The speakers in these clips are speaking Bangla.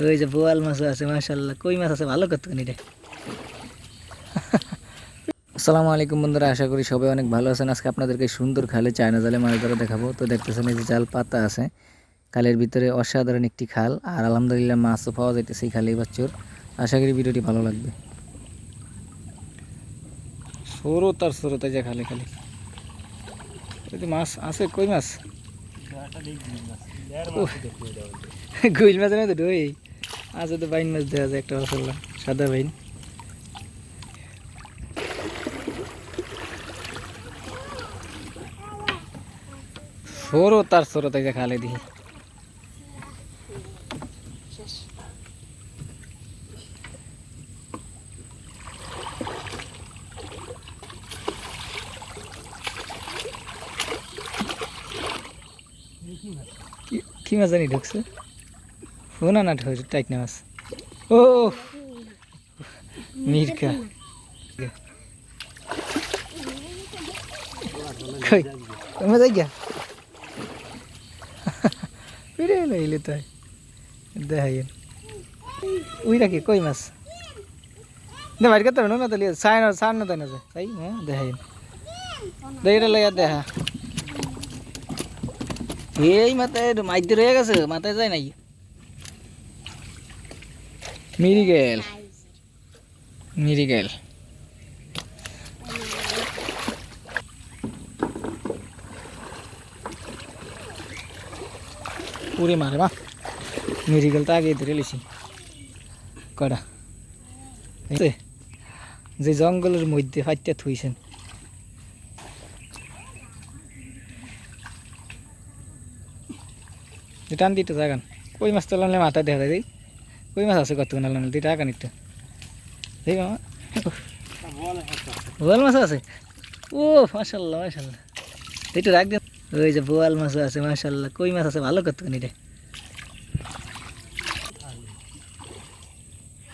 ওই যে বোয়াল মাছও আছে মাশাল্লাহ কই মাছ আছে? ভালো কতখানি রে আসসালামু আলাইকুম বন্ধুরা আশা করি সবাই অনেক ভালো আছেন। আজকে আপনাদেরকে সুন্দর খালে চায়না জালে মাছ ধরা দেখাবো। তো দেখতেছেন এই যে জাল পাতা আছে। খালের ভিতরে অসাধারণ একটি খাল। আর আলহামদুলিল্লাহ মাছও পাওয়া যাইতেছে এই খালে বাচ্চর আশা করি ভিডিওটি ভালো লাগবে। স্রোত আর স্রোত এই যে খালে খালে। মাছ আছে কই মাছ? গুইল মাছ না তো ডই আছে তো বাইন মাছ দেওয়া যায়, একটা মাসাল্লাহ সাদা বাইন। সরো তার সরো তাই খালে দিই। কি- মাছ জানি ঢুকছে? ফোনা না ঢুকছে টাইকনা মাছ। ও মিরকা তুমি যাই গিয়া। ফিরে এলো, এলে তো। দেখাই উই রাখি কই মাছ? দে বাইর না তাহলে। সাই না সার না তাই না তাই হ্যাঁ দেখাই দেখিটা লইয়া দেখা। এই মাথায় মাইতে রয়ে গেছে, মাথায় যায় নাই। মিরিগেল। মিরিগেল। পুরে মারে মা মিরিগেল তো আগে ধরে লিছি কটা যে জঙ্গলের মধ্যে ফাইতে থুইছেন। টান দিতে জাগান কই মাছ তো লানলে মাথা দেখা যায় কই মাছ আছে কত লানলে দিতে টাকা নিতে। ঠিক মামা মাছ আছে? ও মাশাল্লাহ মাশাল্লাহ একটু রাখ দে। ওই যে বোয়াল মাছ আছে মাশাল্লাহ কই মাছ আছে? ভালো কতখানি রে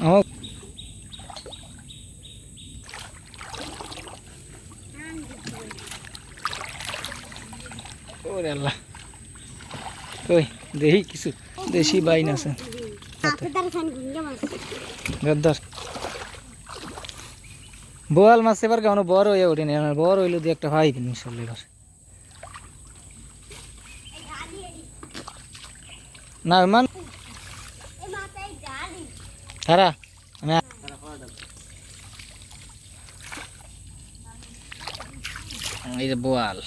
আমার ওরে আল্লাহ। দেখি কিছু, দেশি বাইন আছে। বোয়াল মাছ এবার কেমন বড় হয়ে ওঠেনি আমার বড় হইল দু একটা ভাই ইনশাল্লাহ এবার। না, মান তারা আমি এই যে বোয়াল।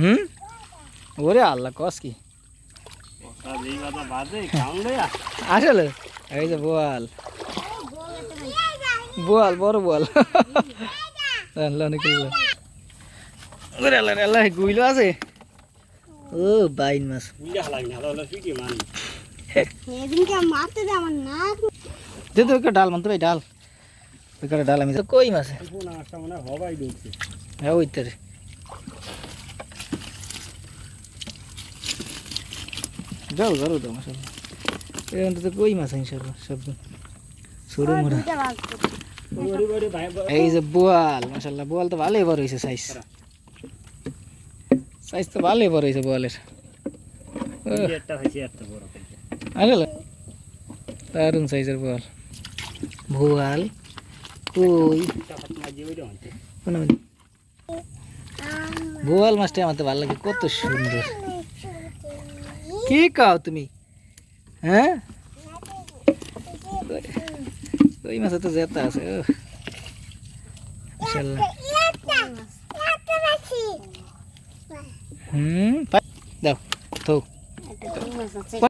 হুম? ওরে আল্লাহ, কস কি? আসলে, এই যে বোয়াল। বোয়াল, বড় বোয়াল। আল্লাহ আল্লাহ আল্লাহ গুইলো আছে। ও, বাইন মাছ। দে তো ডাল মানতে ভাই, ডাল। ডাল আমি তো কই মাছ? হ্যাঁ ওই তারে যাও যাও তো মাসাল এখান তো কই মাছ ইনশাল্লাহ সব ছোটো মোড়া। এই যে বোয়াল মাসাল্লাহ বোয়াল তো ভালোই বড় হয়েছে সাইজ সাইজ তো ভালোই বড় হয়েছে বোয়ালের। আসলে দারুণ সাইজের বোয়াল। বোয়াল কই? বোয়াল মাছটা আমার তো ভালো লাগে কত সুন্দর। কি কাও তুমি হ্যাঁ ওই মাছে তো জেতা আছে ওহ। মাশাআল্লাহ। হুম পা- দাও তো